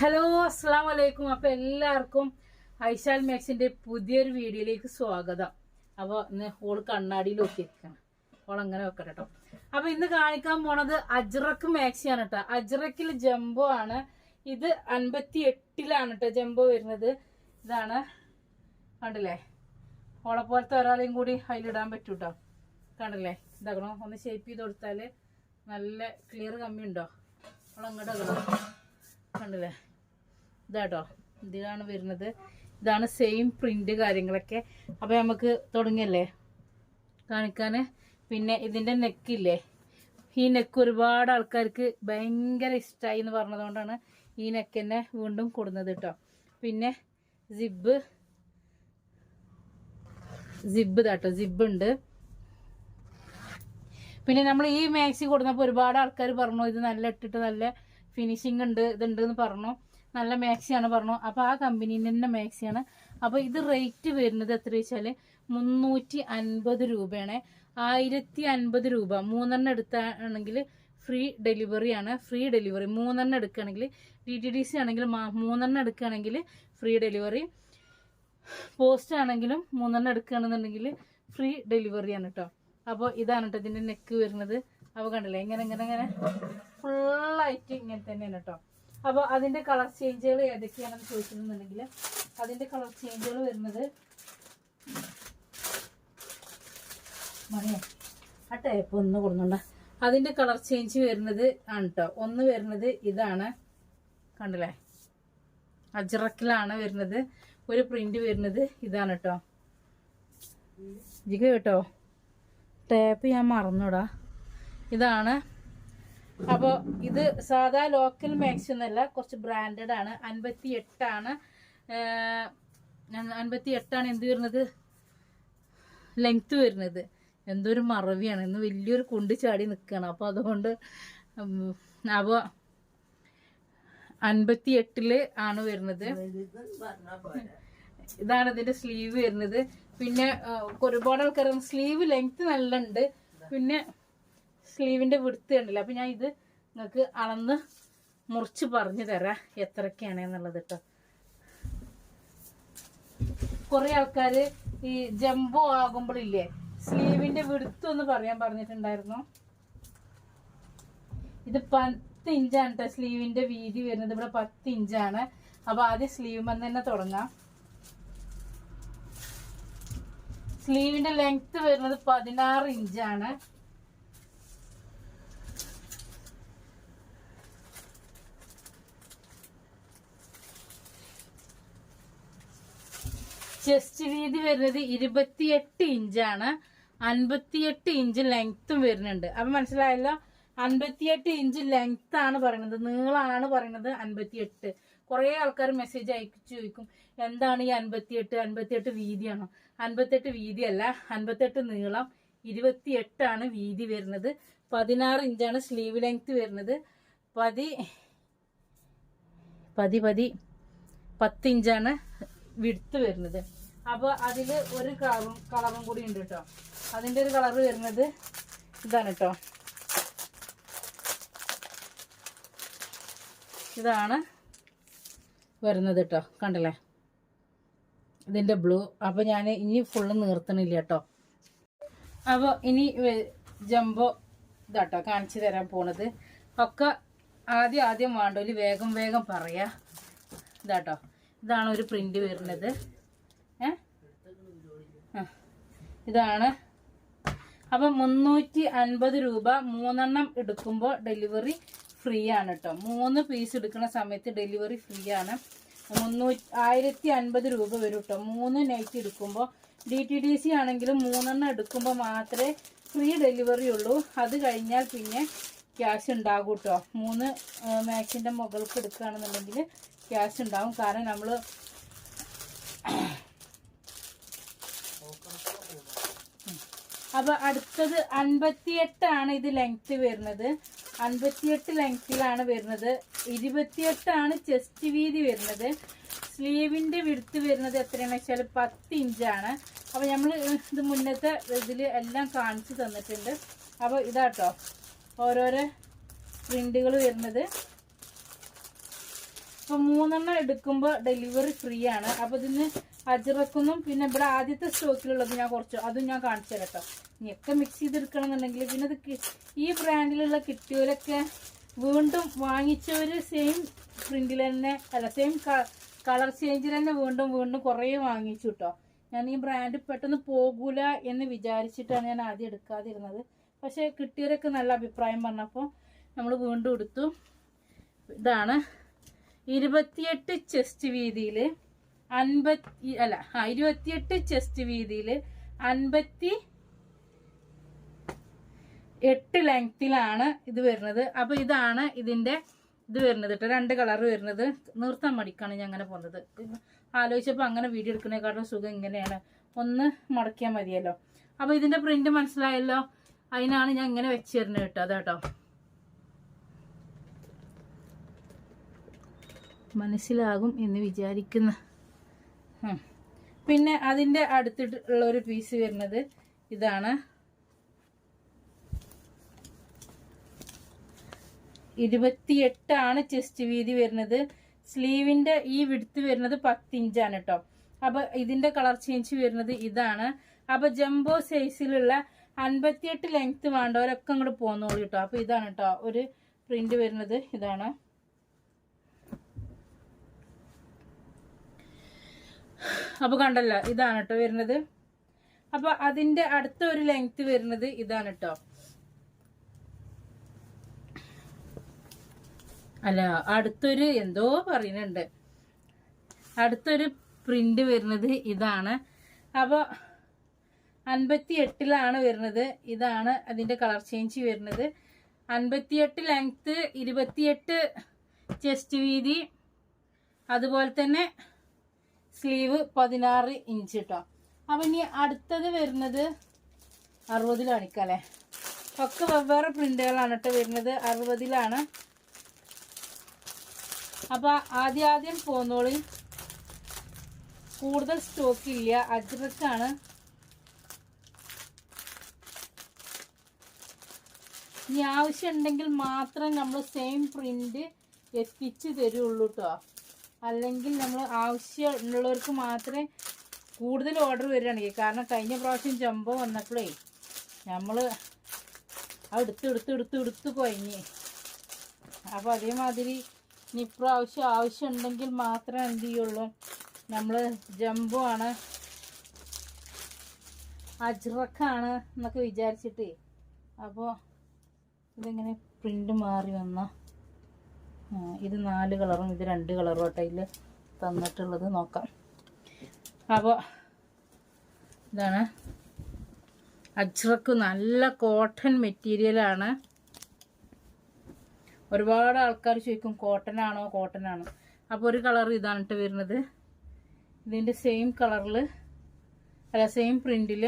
Hello അസ്സാം വലൈക്കും അപ്പൊ എല്ലാവർക്കും ഐശാൽ മാക്സിന്റെ പുതിയൊരു വീഡിയോയിലേക്ക് സ്വാഗതം. അപ്പോൾ ഇന്ന് ഹോൾ കണ്ണാടിയിൽ നോക്കിയിരിക്കണം. ഓൾ അങ്ങനെ വെക്കട്ടെ കേട്ടോ അപ്പൊ ഇന്ന് കാണിക്കാൻ പോണത് അജ്രക്ക് മാക്സിയാണ് കേട്ടോ അജ്രക്കിൽ ജംബോ ആണ്. ഇത് അൻപത്തി എട്ടിലാണ് കേട്ടോ ജംബോ വരുന്നത്. ഇതാണ് കണ്ടില്ലേ? ഓളെ പോലത്തെ ഒരാളെയും കൂടി അതിലിടാൻ പറ്റൂ കേട്ടോ കണ്ടില്ലേ? ഇതാക്കണോ. ഒന്ന് ഷേപ്പ് ചെയ്ത് കൊടുത്താൽ നല്ല ക്ലിയർ കമ്മി ഉണ്ടോ ഓളങ്ങോട്ട് കണ്ടില്ലേ? ഇതാട്ടോ. ഇതിലാണ് വരുന്നത്. ഇതാണ് സെയിം പ്രിന്റ് കാര്യങ്ങളൊക്കെ. അപ്പോൾ നമുക്ക് തുടങ്ങിയല്ലേ? കാണിക്കാൻ പിന്നെ ഇതിന്റെ നെക്കില്ലേ ഈ നെക്ക് ഒരുപാട് ആൾക്കാർക്ക് ഭയങ്കര ഇഷ്ടമായി എന്ന് പറഞ്ഞതുകൊണ്ടാണ് ഈ നെക്ക് തന്നെ വീണ്ടും കൊടുന്നത് കേട്ടോ പിന്നെ സിബ് സിബ് ഇതാട്ടോ സിബ് ഉണ്ട് പിന്നെ നമ്മൾ ഈ മാക്സി കൊടുന്നപ്പോൾ ഒരുപാട് ആൾക്കാർ പറഞ്ഞു ഇത് നല്ല ഇട്ടിട്ട് നല്ല ഫിനിഷിംഗ് ഉണ്ട് ഇതുണ്ട് എന്ന് പറഞ്ഞു. നല്ല മാക്സിയാണ് പറഞ്ഞു. അപ്പോൾ ആ കമ്പനീന്റെ തന്നെ മാക്സിയാണ് അപ്പോൾ ഇത് റേറ്റ് വരുന്നത് എത്ര വെച്ചാൽ മുന്നൂറ്റി അൻപത് രൂപയാണ്. ആയിരത്തി അൻപത് രൂപ. മൂന്നെണ്ണം എടുത്താണെങ്കിൽ ഫ്രീ ഡെലിവറി ആണ്. ഫ്രീ ഡെലിവറി മൂന്നെണ്ണം എടുക്കുകയാണെങ്കിൽ ഡി ടി ഡി സി ആണെങ്കിൽ മൂന്നെണ്ണം എടുക്കുകയാണെങ്കിൽ ഫ്രീ ഡെലിവറി പോസ്റ്റ് ആണെങ്കിലും മൂന്നെണ്ണം എടുക്കുകയാണെന്നുണ്ടെങ്കിൽ ഫ്രീ ഡെലിവറിയാണ് കേട്ടോ അപ്പോൾ ഇതാണ് കേട്ടോ ഇതിന്റെ നെക്ക് വരുന്നത്. അപ്പോൾ കണ്ടില്ലേ? ഇങ്ങനെ ഇങ്ങനെ ഇങ്ങനെ. ഫുള്ളായിട്ട് ഇങ്ങനെ തന്നെയാണ് കേട്ടോ അപ്പോൾ അതിന്റെ കളർ ചേഞ്ചുകൾ ഏതൊക്കെയാണെന്ന് ചോദിച്ചിട്ടുണ്ടെങ്കിൽ അതിന്റെ കളർ ചേഞ്ചുകൾ വരുന്നത് മണിയോ. ആ ഒന്ന് കൊടുന്നുണ്ട. അതിന്റെ കളർ ചേഞ്ച് വരുന്നത് ആണ് കേട്ടോ ഒന്ന് വരുന്നത് ഇതാണ്. കണ്ടില്ലേ? അജ്രക്കിലാണ് വരുന്നത്. ഒരു പ്രിന്റ് വരുന്നത് ഇതാണ് കേട്ടോ ജിഗ കേട്ടോ? ടേപ്പ് ഞാൻ മറന്നുടാ. ഇതാണ്. അപ്പോൾ ഇത് സാധാ ലോക്കൽ മാക്സി എന്നല്ല കുറച്ച് ബ്രാൻഡഡ് ആണ്. അൻപത്തി എട്ടാണ് അൻപത്തി എട്ടാണ് എന്ത് വരുന്നത്? ലെങ്ത്ത് വരുന്നത്. എന്തൊരു മറവിയാണ്. ഇന്ന് വലിയൊരു കുണ്ട് ചാടി നിൽക്കുകയാണ് അപ്പോൾ അതുകൊണ്ട് അപ്പോൾ അൻപത്തി എട്ടിൽ ആണ് വരുന്നത്. ഇതാണ് ഇതിന്റെ സ്ലീവ് വരുന്നത്. പിന്നെ ഒരുപാട് ആൾക്കാർ സ്ലീവ് ലെങ്ത് നല്ല ഉണ്ട് പിന്നെ സ്ലീവിന്റെ വിടുത്ത് കണ്ടില്ല? അപ്പം ഞാൻ ഇത് നിങ്ങൾക്ക് അളന്ന് മുറിച്ച് പറഞ്ഞു തരാം എത്രയൊക്കെയാണ് എന്നുള്ളത് കേട്ടോ കുറെ ആൾക്കാർ ഈ ജംബോ ആകുമ്പോഴില്ലേ സ്ലീവിന്റെ വിടുത്ത് ഒന്ന് പറയാൻ പറഞ്ഞിട്ടുണ്ടായിരുന്നു. ഇത് പത്ത് ഇഞ്ചാണ് കേട്ടോ സ്ലീവിന്റെ വീതി വരുന്നത്. ഇവിടെ പത്ത് ഇഞ്ചാണ്. അപ്പോൾ ആദ്യം സ്ലീവ് തന്നെ തുടങ്ങാം. സ്ലീവിന്റെ ലെങ്ത്ത് വരുന്നത് പതിനാറ് ഇഞ്ചാണ്. ചെസ്റ്റ് വീതി വരുന്നത് ഇരുപത്തിയെട്ട് ഇഞ്ചാണ് അൻപത്തിയെട്ട് ഇഞ്ച് ലെങ്ത്തും വരുന്നുണ്ട്. അപ്പൊ മനസ്സിലായല്ലോ? അൻപത്തിയെട്ട് ഇഞ്ച് ലെങ്ത് ആണ് പറയുന്നത്. നീളമാണ് പറയുന്നത് അൻപത്തിയെട്ട്. കുറെ ആൾക്കാർ മെസ്സേജ് അയച്ചു ചോദിക്കും എന്താണ് ഈ അൻപത്തിയെട്ട്? അൻപത്തിയെട്ട് വീതിയാണോ? അൻപത്തെട്ട് വീതിയല്ല അൻപത്തെട്ട് നീളം ഇരുപത്തിയെട്ടാണ് വീതി വരുന്നത്. പതിനാറ് ഇഞ്ചാണ് സ്ലീവ് ലെങ്ത് വരുന്നത്. പതി പതി പതി പത്ത് ഇഞ്ചാണ് വിടുത്ത് വരുന്നത്. അപ്പോൾ അതിൽ ഒരു കളറും കളറും കൂടി ഉണ്ട് കേട്ടോ അതിന്റെ ഒരു കളർ വരുന്നത് ഇതാണ് കേട്ടോ ഇതാണ് വരുന്നത് കേട്ടോ കണ്ടല്ലേ? ഇതിന്റെ ബ്ലൂ. അപ്പോൾ ഞാൻ ഇനി ഫുള്ള് നീർത്തണില്ല കേട്ടോ അപ്പോൾ ഇനി ജംബോ ഇതാട്ടോ കാണിച്ചു തരാൻ പോണത്. ഒക്കെ ആദ്യം ആദ്യം വേണ്ടോൽ വേഗം വേഗം പറയാ. ഇതാട്ടോ ഇതാണ് ഒരു പ്രിന്റ് വരുന്നത് ഏ ആ, ഇതാണ്. അപ്പം മുന്നൂറ്റി അൻപത് രൂപ മൂന്നെണ്ണം എടുക്കുമ്പോൾ ഡെലിവറി ഫ്രീ ആണ് കേട്ടോ. മൂന്ന് പീസ് എടുക്കുന്ന സമയത്ത് ഡെലിവറി ഫ്രീ ആണ് മുന്നൂറ്റി ആയിരത്തി അൻപത് രൂപ വരും കേട്ടോ. മൂന്ന് നൈറ്റ് എടുക്കുമ്പോൾ ഡി ടി ഡി സി ആണെങ്കിലും മൂന്നെണ്ണം എടുക്കുമ്പോൾ മാത്രമേ ഫ്രീ ഡെലിവറി ഉള്ളൂ. അത് കഴിഞ്ഞാൽ പിന്നെ ക്യാഷ് ഉണ്ടാകും കേട്ടോ. മൂന്ന് മാക്സിന്റെ മുകൾക്ക് എടുക്കുകയാണെന്നുണ്ടെങ്കിൽ ക്യാഷ് ഉണ്ടാവും കാരണം നമ്മൾ അപ്പൊ അടുത്തത് അൻപത്തിയെട്ടാണ് ഇത് ലെങ്ത് വരുന്നത്. അൻപത്തിയെട്ട് ലെങ്ത്തിലാണ് വരുന്നത്. ഇരുപത്തിയെട്ടാണ് ചെസ്റ്റ് വീതി വരുന്നത്. സ്ലീവിന്റെ വിടുത്ത് വരുന്നത് എത്രയാണെന്ന് വെച്ചാൽ പത്ത് ഇഞ്ചാണ് അപ്പോൾ നമ്മൾ ഇത് മുന്നത്തെ ഇതിൽ എല്ലാം കാണിച്ചു തന്നിട്ടുണ്ട്. അപ്പോൾ ഇതാട്ടോ. ഓരോരോ പ്രിന്റുകൾ വരുന്നത്. അപ്പൊ മൂന്നെണ്ണം എടുക്കുമ്പോൾ ഡെലിവറി ഫ്രീ ആണ്. അപ്പോൾ ഇതിന് അജിറക്കൊന്നും പിന്നെ ഇവിടെ ആദ്യത്തെ സ്റ്റോക്കിലുള്ളത് ഞാൻ കുറച്ച് അതും ഞാൻ കാണിച്ചു തരട്ടോ. ഇനിയൊക്കെ മിക്സ് ചെയ്തെടുക്കണം എന്നുണ്ടെങ്കിൽ പിന്നെ ഇത് ഈ ബ്രാൻഡിലുള്ള കിട്ടിയവരൊക്കെ വീണ്ടും വാങ്ങിച്ചവർ സെയിം പ്രിന്റിൽ തന്നെ അല്ല സെയിം കളർ ചേഞ്ചിൽ തന്നെ വീണ്ടും വീണ്ടും കുറേ വാങ്ങിച്ചു കേട്ടോ ഞാൻ ഈ ബ്രാൻഡ് പെട്ടെന്ന് പോകൂല എന്ന് വിചാരിച്ചിട്ടാണ് ഞാൻ ആദ്യം എടുക്കാതിരുന്നത്. പക്ഷെ കിട്ടിയവരൊക്കെ നല്ല അഭിപ്രായം പറഞ്ഞപ്പോൾ നമ്മൾ വീണ്ടും എടുത്തു. ഇതാണ് ഇരുപത്തിയെട്ട് ചെസ്റ്റ് വീതിയിൽ അൻപത്തി അല്ല ഇരുപത്തിയെട്ട് ചെസ്റ്റ് വീതിയിൽ അൻപത്തി എട്ട് ലെങ്തിലാണ് ഇത് വരുന്നത്. അപ്പൊ ഇതാണ് ഇതിന്റെ ഇത് വരുന്നത് കേട്ടോ രണ്ട് കളർ വരുന്നത്. നിർത്താൻ മടിക്കാണ് ഞാൻ അങ്ങനെ പോകുന്നത്. ആലോചിച്ചപ്പോൾ അങ്ങനെ വീഡിയോ എടുക്കുന്നതിനെക്കാട്ടും സുഖം ഇങ്ങനെയാണ്. ഒന്ന് മടക്കിയാൽ മതിയല്ലോ. അപ്പൊ ഇതിന്റെ പ്രിന്റ് മനസ്സിലായല്ലോ? അതിനാണ് ഞാൻ ഇങ്ങനെ വെച്ച് തരുന്നത് കേട്ടോ അതേട്ടോ മനസ്സിലാകും എന്ന് വിചാരിക്കുന്ന. പിന്നെ അതിന്റെ അടുത്തിട്ടുള്ള ഒരു പീസ് വരുന്നത് ഇതാണ്. ഇരുപത്തിയെട്ടാണ് ചെസ്റ്റ് വീതി വരുന്നത്. സ്ലീവിന്റെ ഈ വിടുത്ത് വരുന്നത് പത്തിഞ്ചാണ് കേട്ടോ അപ്പൊ ഇതിന്റെ കളർ ചേഞ്ച് വരുന്നത് ഇതാണ്. അപ്പൊ ജംബോ സൈസിലുള്ള അൻപത്തിയെട്ട് ലെങ്ത് വേണ്ടവരൊക്കെ അങ്ങോട്ട് പോന്നോളൂ കേട്ടോ അപ്പൊ ഇതാണ് കേട്ടോ ഒരു പ്രിന്റ് വരുന്നത്. ഇതാണ്. അപ്പൊ കണ്ടല്ലോ ഇതാണ് കേട്ടോ വരുന്നത്. അപ്പൊ അതിന്റെ അടുത്ത ഒരു ലെങ്ത് വരുന്നത് ഇതാണ് കേട്ടോ അല്ല അടുത്തൊരു എന്തോ പറയുന്നുണ്ട്. അടുത്തൊരു പ്രിന്റ് വരുന്നത് ഇതാണ്. അപ്പോൾ അൻപത്തി എട്ടിലാണ് വരുന്നത്. ഇതാണ് അതിന്റെ കളർ ചേഞ്ച് വരുന്നത്. അൻപത്തിയെട്ട് ലെങ്ത്ത് ഇരുപത്തിയെട്ട് ചെസ്റ്റ് വീതി. അതുപോലെ തന്നെ സ്ലീവ് പതിനാറ് ഇഞ്ച് കേട്ടോ അപ്പം ഇനി അടുത്തത് വരുന്നത് അറുപതിൽ കാണിക്കാല്ലേ ഒക്കെ വെവ്വേറെ പ്രിന്റുകളാണ് കേട്ടോ വരുന്നത്. അറുപതിലാണ്. അപ്പൊ ആദ്യം ആദ്യം പോന്നോളി. കൂടുതൽ സ്റ്റോക്ക് ഇല്ല. അജ്രക്കാണ്. ഇനി ആവശ്യം ഉണ്ടെങ്കിൽ മാത്രം നമ്മൾ സെയിം പ്രിന്റ് എത്തിച്ച് തരുള്ളൂ കേട്ടോ അല്ലെങ്കിൽ നമ്മൾ ആവശ്യം ഉള്ളവർക്ക് മാത്രമേ കൂടുതൽ ഓർഡർ വരികയാണെങ്കിൽ. കാരണം കഴിഞ്ഞ പ്രാവശ്യം ജമ്പോ വന്നപ്പോഴേ നമ്മൾ എടുത്ത് എടുത്ത് എടുത്ത് എടുത്ത് കൊയങ്ങി അപ്പോൾ അതേമാതിരി ഇനി ഇപ്രാവശ്യം ആവശ്യമുണ്ടെങ്കിൽ മാത്രമേ എന്ത് ചെയ്യുള്ളൂ? നമ്മൾ ആണ്. അജ്രക്കാണ് എന്നൊക്കെ വിചാരിച്ചിട്ടേ. അപ്പോൾ ഇതിങ്ങനെ പ്രിന്റ് മാറി വന്ന ഇത് നാല് കളറും ഇത് രണ്ട് കളറും ആട്ടോ ഇതിൽ തന്നിട്ടുള്ളത് നോക്കാം. അപ്പോൾ ഇതാണ്. അജ്രക്ക് നല്ല കോട്ടൺ മെറ്റീരിയലാണ് ഒരുപാട് ആൾക്കാർ ചോദിക്കും കോട്ടൺ ആണോ കോട്ടൺ ആണോ അപ്പോൾ ഒരു കളർ ഇതാണ് കേട്ടോ വരുന്നത്. ഇതിന്റെ സെയിം കളറിൽ അല്ല സെയിം പ്രിന്റിൽ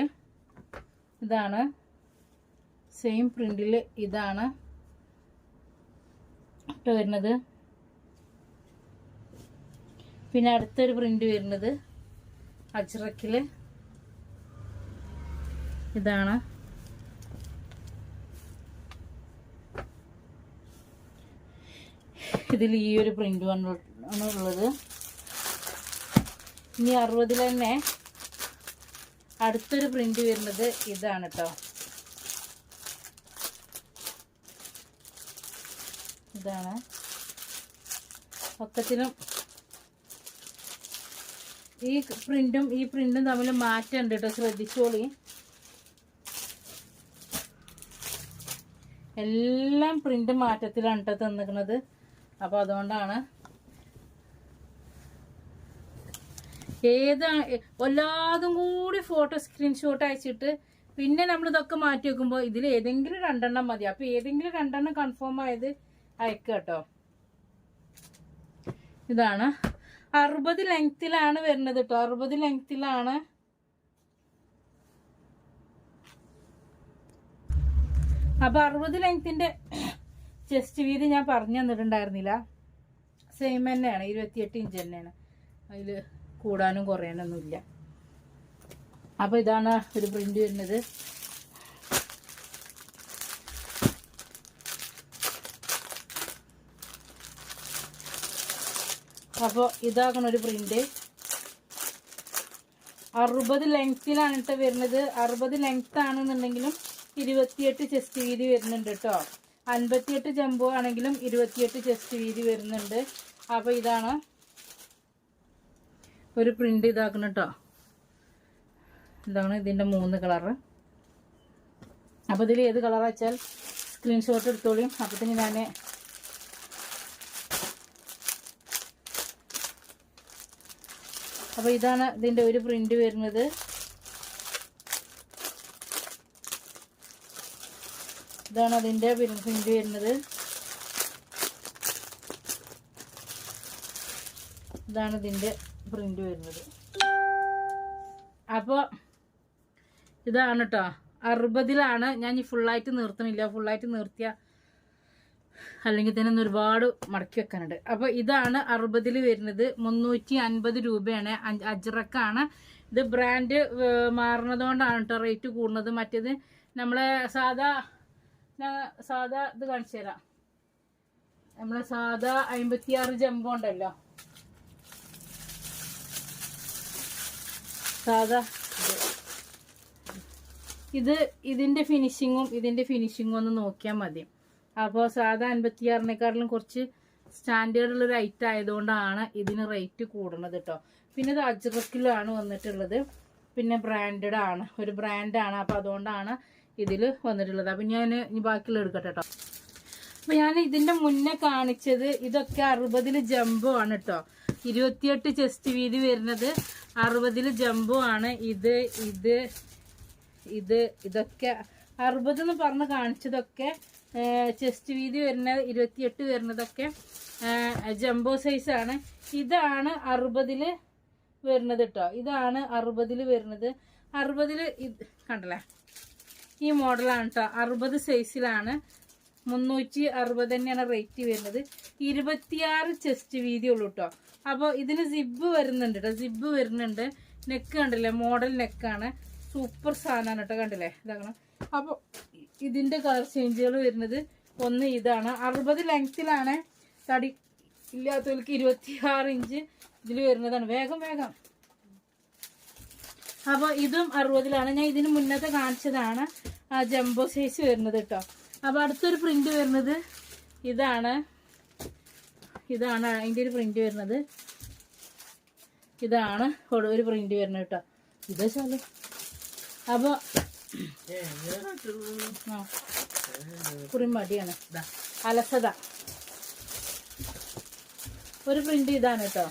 ഇതാണ്. സെയിം പ്രിന്റിൽ ഇതാണ് കേട്ടോ വരുന്നത്. പിന്നെ അടുത്തൊരു പ്രിന്റ് വരുന്നത് അജ്രക്കിൽ ഇതാണ്. ഇതിൽ ഈ ഒരു പ്രിന്റ് ആണ് ഉള്ളത്. ഇനി അറുപതിൽ തന്നെ അടുത്തൊരു പ്രിന്റ് വരുന്നത് ഇതാണ് കേട്ടോ ഇതാണ്. ഒക്കത്തിനും ഈ പ്രിന്റും ഈ പ്രിന്റും തമ്മിൽ മാറ്റമുണ്ട് കേട്ടോ ശ്രദ്ധിച്ചോളി. എല്ലാം പ്രിന്റ് മാറ്റത്തിലാണ് കേട്ടോ തന്നിക്കണത് അപ്പോൾ അതുകൊണ്ടാണ് ഏത് എല്ലാതും കൂടി ഫോട്ടോ സ്ക്രീൻഷോട്ട് അയച്ചിട്ട് പിന്നെ നമ്മൾ ഇതൊക്കെ മാറ്റി വെക്കുമ്പോൾ ഇതിൽ ഏതെങ്കിലും രണ്ടെണ്ണം മതി. അപ്പോൾ ഏതെങ്കിലും രണ്ടെണ്ണം കൺഫേം ആയത് അയക്കുക കേട്ടോ. ഇതാണ്. അറുപത് ലെങ്തിലാണ് വരുന്നത് കേട്ടോ. അറുപത് ലെങ്തിലാണ് അപ്പൊ അറുപത് ലെങ്ത്തിന്റെ ചെസ്റ്റ് വീതി ഞാൻ പറഞ്ഞു തന്നിട്ടുണ്ടായിരുന്നില്ല. സെയിം തന്നെയാണ് ഇരുപത്തിയെട്ട് ഇഞ്ച് തന്നെയാണ്. അതിൽ കൂടാനും കുറയാനൊന്നുമില്ല അപ്പോൾ ഇതാണ് ഒരു പ്രിന്റ് വരുന്നത്. അപ്പോൾ ഇതാകണ ഒരു പ്രിന്റ് അറുപത് ലെങ്ത്തിലാണ് കേട്ടോ വരുന്നത്. അറുപത് ലെങ്ത് ആണെന്നുണ്ടെങ്കിലും ഇരുപത്തിയെട്ട് ചെസ്റ്റ് വീതി വരുന്നുണ്ട് കേട്ടോ. അൻപത്തിയെട്ട് ജംബോ ആണെങ്കിലും ഇരുപത്തിയെട്ട് ചെസ്റ്റ് വീതി വരുന്നുണ്ട്. അപ്പോൾ ഇതാണ് ഒരു പ്രിന്റ് ഇതാക്കണം കേട്ടോ ഇതാണ് ഇതിന്റെ മൂന്ന് കളറ് അപ്പോൾ ഇതിൽ ഏത് കളറാ വെച്ചാൽ സ്ക്രീൻഷോട്ട് എടുത്തോളിയും. അപ്പത്തിന് ഞാൻ അപ്പോൾ ഇതാണ് ഇതിന്റെ ഒരു പ്രിന്റ് വരുന്നത്. ഇതാണ് അതിന്റെ പ്രിന്റ് വരുന്നത്. ഇതാണ് ഇതിന്റെ പ്രിന്റ് വരുന്നത്. അപ്പോൾ ഇതാണ് കേട്ടോ അറുപതിലാണ്. ഞാൻ ഈ ഫുള്ളായിട്ട് നിർത്തണില്ല. ഫുള്ളായിട്ട് നിർത്തിയ അല്ലെങ്കിൽ തന്നെ ഒന്ന് ഒരുപാട് മടക്കി വെക്കാനുണ്ട്. അപ്പോൾ ഇതാണ് അറുപതിൽ വരുന്നത്. മുന്നൂറ്റി അൻപത് രൂപയാണ് അജ്രക്കാണ്. ഇത് ബ്രാൻഡ് മാറുന്നതുകൊണ്ടാണ് കേട്ടോ റേറ്റ് കൂടുന്നത്. മറ്റേത് നമ്മളെ സാധാ ഞാൻ സാധാ ഇത് കാണിച്ചു തരാം. നമ്മളെ സാധാ അമ്പത്തിയാറ് ജമ്പോ ഉണ്ടല്ലോ. സാധാ ഇത്. ഇതിന്റെ ഫിനിഷിങ്ങും ഇതിന്റെ ഫിനിഷിങ്ങും ഒന്ന് നോക്കിയാൽ മതി. അപ്പോൾ സാധാ അൻപത്തിയാറിനെക്കാട്ടിലും കുറച്ച് സ്റ്റാൻഡേർഡ് ഉള്ള റൈറ്റ് ആയതുകൊണ്ടാണ് ഇതിന് റേറ്റ് കൂടുന്നത് കേട്ടോ പിന്നെ ഇത് അജ്രക്കിലാണ് വന്നിട്ടുള്ളത്. പിന്നെ ബ്രാൻഡഡ് ആണ്. ഒരു ബ്രാൻഡാണ് അപ്പോൾ അതുകൊണ്ടാണ് ഇതിൽ വന്നിട്ടുള്ളത്. അപ്പം ഞാൻ ഇനി ബാക്കിയുള്ള എടുക്കട്ടെ കേട്ടോ അപ്പം ഞാൻ ഇതിന്റെ മുന്നേ കാണിച്ചത് ഇതൊക്കെ അറുപതിൽ ജംബോ ആണ് കേട്ടോ ഇരുപത്തിയെട്ട് ചെസ്റ്റ് വീതി വരുന്നത് അറുപതിൽ ജംബോ ആണ്. ഇത് ഇത് ഇത് ഇതൊക്കെ അറുപത് എന്ന് പറഞ്ഞ് കാണിച്ചതൊക്കെ ചെസ്റ്റ് വീതി വരുന്ന ഇരുപത്തിയെട്ട് വരുന്നതൊക്കെ ജംബോ സൈസാണ് ഇതാണ് അറുപതിൽ വരുന്നത് കേട്ടോ ഇതാണ് അറുപതിൽ വരുന്നത്. അറുപതിൽ ഇത് കണ്ടല്ലേ? ഈ മോഡലാണ് കേട്ടോ അറുപത് സൈസിലാണ്. മുന്നൂറ്റി അറുപത് തന്നെയാണ് റേറ്റ് വരുന്നത്. ഇരുപത്തിയാറ് ചെസ്റ്റ് വീതി ഉള്ളൂ കേട്ടോ അപ്പോൾ ഇതിന് സിബ് വരുന്നുണ്ട് കേട്ടോ സിബ് വരുന്നുണ്ട്. നെക്ക് കണ്ടില്ലേ? മോഡൽ നെക്കാണ്. സൂപ്പർ സാധനമാണ് കേട്ടോ കണ്ടില്ലേ? ഇതാകണം. അപ്പോൾ ഇതിന്റെ കളർ ചേഞ്ചുകൾ വരുന്നത് ഒന്ന് ഇതാണ്. അറുപത് ലെങ്ത്തിലാണ്. തടി ഇല്ലാത്തവർക്ക് ഇരുപത്തിയാറ് ഇഞ്ച് ഇതിൽ വരുന്നതാണ്. വേഗം വേഗം. അപ്പോൾ ഇതും അറുപതിലാണ്. ഞാൻ ഇതിന് മുന്നത്തെ കാണിച്ചതാണ്. ജംബോ സൈസ് വരുന്നത് കേട്ടോ. അപ്പോൾ അടുത്തൊരു പ്രിന്റ് വരുന്നത് ഇതാണ്. ഇതാണ് അതിന്റെ ഒരു പ്രിന്റ് വരുന്നത്. ഇതാണ് ഒരു- പ്രിന്റ് വരുന്നത് കേട്ടോ. ഇത് വെച്ചാൽ അപ്പോൾ കുറിമടിയാണ് അലസത. ഒരു പ്രിന്റ് ഇതാണ് കേട്ടോ.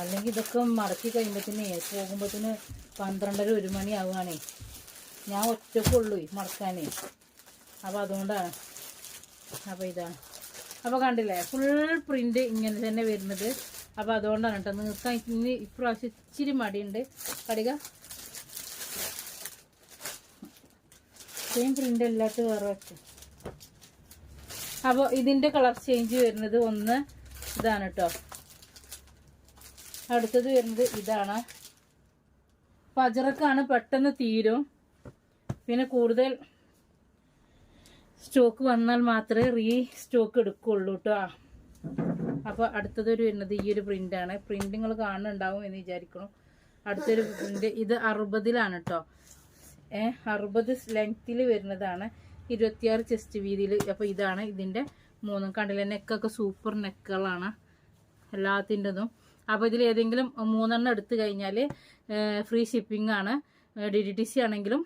അല്ലെങ്കിൽ ഇതൊക്കെ മടക്കി കഴിയുമ്പോഴത്തേന് പോകുമ്പോഴത്തേന് പന്ത്രണ്ടര ഒരു മണി ആവുകയാണേ. ഞാൻ ഒറ്റക്കുള്ളൂ മടക്കാനേ. അപ്പോൾ അതുകൊണ്ടാണ്. അപ്പോൾ ഇതാണ് അപ്പോൾ കണ്ടില്ലേ? ഫുൾ പ്രിന്റ് ഇങ്ങനെ തന്നെ വരുന്നത്. അപ്പോൾ അതുകൊണ്ടാണ് കേട്ടോ. നിങ്ങൾക്ക് ഇന്ന് ഇപ്രാവശ്യം ഇച്ചിരി മടിയുണ്ട്. കടിക സെയിം പ്രിന്റ് അല്ലാത്ത വേറെ വെച്ചു അപ്പോൾ ഇതിന്റെ കളർ ചേഞ്ച് വരുന്നത് ഒന്ന് ഇതാണ് കേട്ടോ. അടുത്തത് വരുന്നത് ഇതാണ്. പജറക്കാണ് പെട്ടെന്ന് തീരും. പിന്നെ കൂടുതൽ സ്റ്റോക്ക് വന്നാൽ മാത്രമേ റീ സ്റ്റോക്ക് എടുക്കുള്ളൂ കേട്ടോ അപ്പോൾ അടുത്തതൊരു വരുന്നത് ഈ ഒരു പ്രിന്റാണ് പ്രിന്റ് നിങ്ങൾ കാണുന്നുണ്ടാവും എന്ന് വിചാരിക്കണം അടുത്തൊരു പ്രിന്റ് ഇത് അറുപതിലാണ് കേട്ടോ ഏ അറുപത് ലെങ്ത്തിൽ വരുന്നതാണ്. ഇരുപത്തിയാറ് ചെസ്റ്റ് വീതിയിൽ അപ്പോൾ ഇതാണ് ഇതിന്റെ മൂന്നും കണ്ടില്ല? നെക്കൊക്കെ സൂപ്പർ നെക്കുകളാണ് എല്ലാത്തിന്റെതും. അപ്പോൾ ഇതിൽ ഏതെങ്കിലും മൂന്നെണ്ണം എടുത്തു കഴിഞ്ഞാൽ ഫ്രീ ഷിപ്പിംഗ് ആണ്. ഡി ഡി ടി സി ആണെങ്കിലും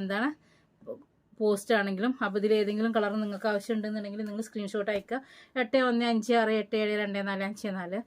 എന്താണ് പോസ്റ്റ് ആണെങ്കിലും അപ്പോൾ ഇതിൽ ഏതെങ്കിലും കളർ നിങ്ങൾക്ക് ആവശ്യമുണ്ടെന്നുണ്ടെങ്കിൽ നിങ്ങൾ സ്ക്രീൻഷോട്ട് അയക്കുക. എട്ട് ഒന്ന് അഞ്ച് ആറ് എട്ട് ഏഴ് രണ്ട് നാല് അഞ്ച് നാല്.